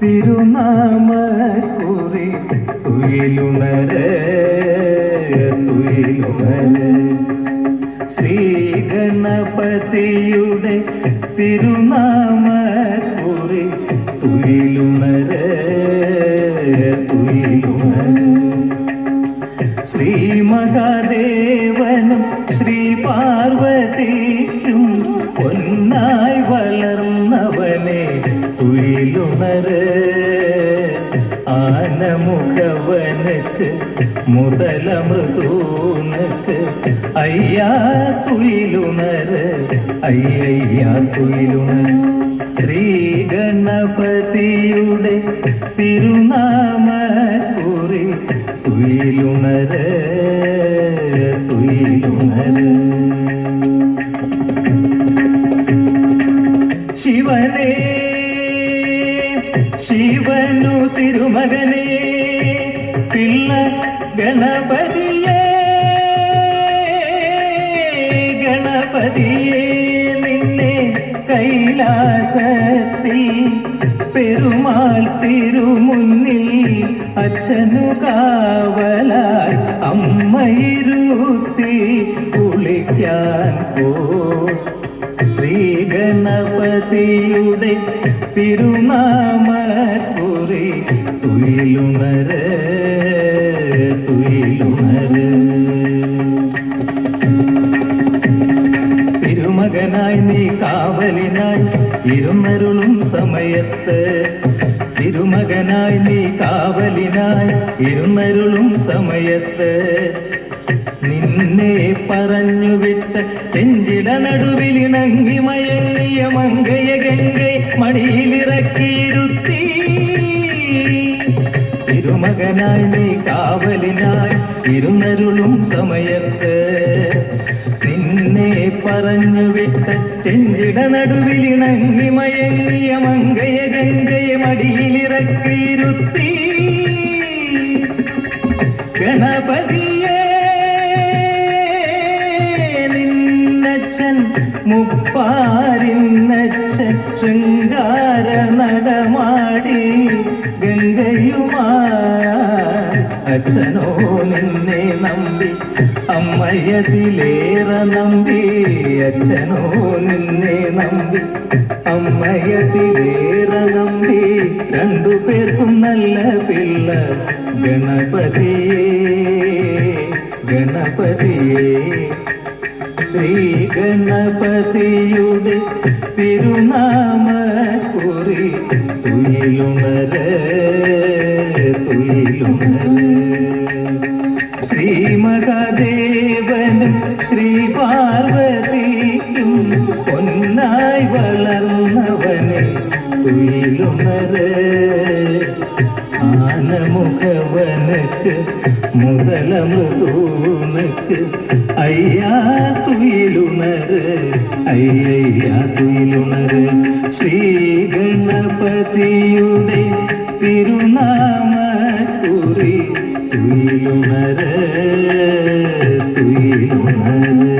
തിരുനാമ കുറി തുയിലുണര് തുയിലുണര്. ശ്രീ ഗണപതിയുടെ തിരുനാമ കുറി തുയിലുണര് തുയിലുണര്. ശ്രീ മഹാദേവനും ശ്രീ പാർവതിക്കും ആനമുഖവനക്ക് മുതലമൃദൂനക്ക് അയ്യാ തുയിലുണര് അയ്യയ്യാ തുയിലുണർ ശ്രീ ഗണപതിയുടെ തിരുനാമ കുറി തുയിലുണര് തുയിലുണര്. ശിവനേ ശിവനു തിരുമകനേ പിള്ള ഗണപതിയേ ഗണപതിയേ നിന്നെ കൈലാസത്തിൽ പെരുമാൾ തിരുമുന്നിൽ അച്ഛനു കാവല അമ്മയിരുത്തി കുളിക്കാൻ പോ. ശ്രീ ഗണപതിയുടെ തിരുനാമക്കുറി തുയിലുണര് തുയിലുണര്. തിരുമകനായി നീ കാവലിനായി ഇരുമരുളും സമയത്ത്. തിരുമകനായി നീ കാവലിനായി ഇരുന്നരുളും സമയത്ത്. നിന്നെ പറഞ്ഞു വിട്ട് ചെഞ്ചിട നടുവിലിണങ്ങി മയങ്ങിയ മങ്കയ ഗംഗെ മടിയിലിറക്കിയിരുത്തി. തിരുമകനായി നീ കാവലിനായി ഇരുന്നരുളും സമയത്ത് നിന്നെ പറഞ്ഞു വിട്ട് ചെഞ്ചിട നടുവിലിണങ്ങി മയങ്ങിയ മങ്കയ ഗംഗയെ മടിയിലിറക്കിയിരുത്തി. ഗണപതിയേ നിന്നച്ഛൻ മുപ്പാരിന്നച്ഛൻ ശൃംഗാര നടമാടി ഗംഗയുമാ അച്ഛനോ നിന്നെ നമ്പി അമ്മയതിലേറെ നമ്പി അച്ഛനോ നിന്നെ നമ്പി അമ്മയതിലേറെ നമ്പി. രണ്ടു പേർക്കും നല്ല പിള്ള ഗണപതിയേ ഗണപതിയേ. ശ്രീ ഗണപതിയുടെ തിരുനാമ കുറി തുയിലുണര തുയിലുണര് ശ്രീ മഹാദേവനും ശ്രീ പാർവതിക്കും പൊന്നായി വളർന്നവനെ துயிலுணரு ஆனமுகவனுக்கு முதல முதுனுக்கு ஐயா துயிலுணரு ஐயா துயிலுணரு ஸ்ரீ கணபதியுடைய திருநாம குறி துயிலுணரு துயிலுணரு